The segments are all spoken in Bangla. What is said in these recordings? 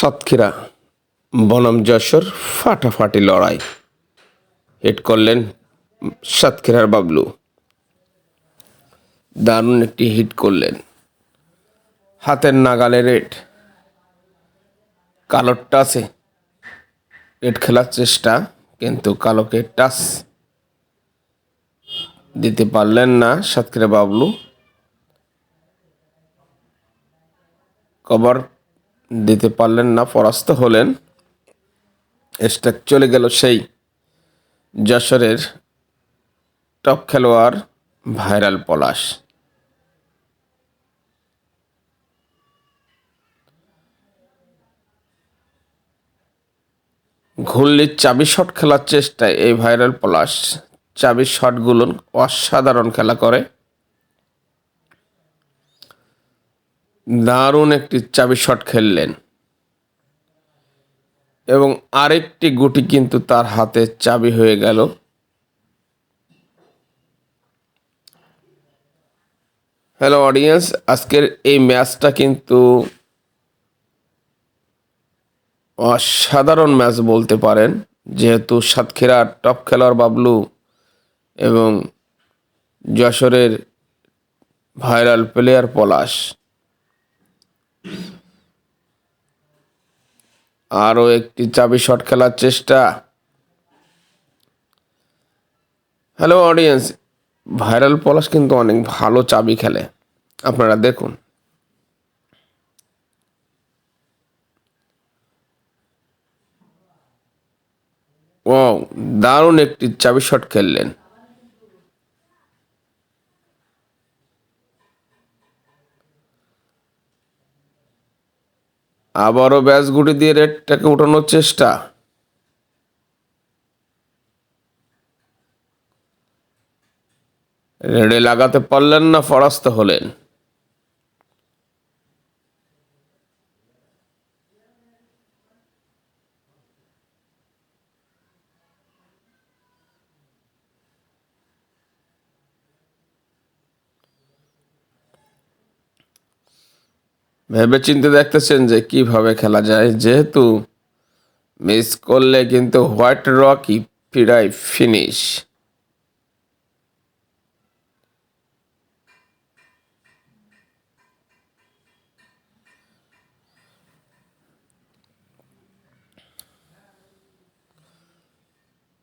সাতক্ষীরা, বনাম যশোর, ফাটাফাটি লড়াই। হিট করলেন সাতক্ষীরার বাবলু। দারুণ একটি হিট করলেন। হাতের নাগালে রেড। কালোর টাচে রেড খেলার চেষ্টা, কিন্তু কালোকে টাচ দিতে পারলেন না সাতক্ষীরা বাবলু। কভার দিতে পারলেন না, পরাস্ত হলেন। স্ট্যাক চলে গেল সেই যশোরের টপ খেলোয়াড় ভাইরাল পলাশ। ঘুল্লির চাবি শট খেলার চেষ্টায় এই ভাইরাল পলাশ। চাবি শটগুলো অসাধারণ খেলা করে। দারুণ একটি চাবি শট খেললেন। এবং আরেকটি গুটি কিন্তু তার হাতে চাবি হয়ে গেল। হ্যালো অডিয়েন্স, আজকের এই ম্যাচটা কিন্তু অসাধারণ ম্যাচ বলতে পারেন। যেহেতু সাতক্ষীরার টপ খেলোয়াড় বাবলু এবং যশোরের ভাইরাল প্লেয়ার পলাশ। আরও একটি চাবি শট খেলার চেষ্টা। হ্যালো অডিয়েন্স ভাইরাল পলাশ কিন্তু অনেক ভালো চাবি খেলে। আপনারা দেখুন। ও দারুণ একটি চাবি শট খেললেন। আবারও ব্যাস গুটি দিয়ে রেটটাকে উঠানোর চেষ্টা। রেডে লাগাতে পারলেন না ফরাস্ত হলেন। ভেবে চিন্তে দেখতেছেন যে কীভাবে খেলা যায়? যেহেতু মিস করলে কিন্তু হোয়াইট রকি ফিরাই ফিনিশ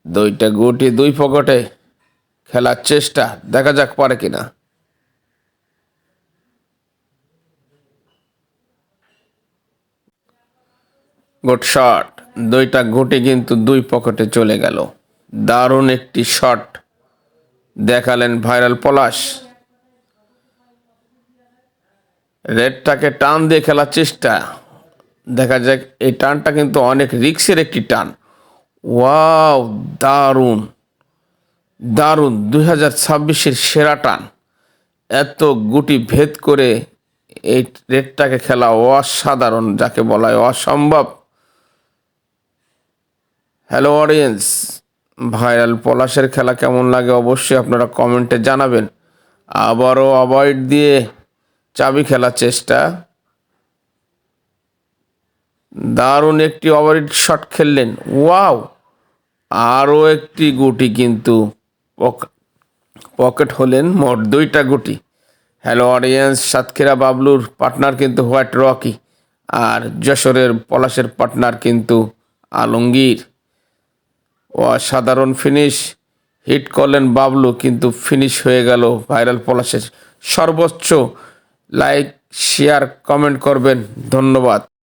দুইটা গুটি দুই পকেটে খেলার চেষ্টা, দেখা যাক পারে কিনা। Good shot. দুইটা গুটি কিন্তু দুই পকেটে চলে গেল। দারুণ একটি শট। দেখালেন ভাইরাল পলাশ। রেডটাকে টান দিয়ে খেলার চেষ্টা। দেখা যাক, এই টানটা কিন্তু অনেক রিক্সের একটি টান। ওয়াও, দারুণ। দারুণ, দুই হাজার ছাব্বিশের সেরা টান। এত গুটি ভেদ করে এই রেডটাকে খেলা অসাধারণ, যাকে বলা হয় অসম্ভব। হ্যালো অডিয়েন্স ভাইরাল পলাশের খেলা কেমন লাগে অবশ্যই আপনারা কমেন্টে জানাবেন। আবারও অ্যাভয়েড দিয়ে চাবি খেলার চেষ্টা। দারুণ একটি ওভারিট শট খেললেন। ওয়াও আরও একটি গুটি কিন্তু পক- পকেট হলেন মোট দুইটা গুটি। হ্যালো অডিয়েন্স সাতক্ষীরা, বাবলুর পার্টনার কিন্তু হোয়াইট রকি আর যশোরের পলাশের পার্টনার কিন্তু আলমগীর। অসাধারণ ফিনিশ হিট করলেন বাবলু, কিন্তু ফিনিশ হয়ে গেল ভাইরাল পলাশের সর্বোচ্চ লাইক শেয়ার কমেন্ট করবেন। ধন্যবাদ।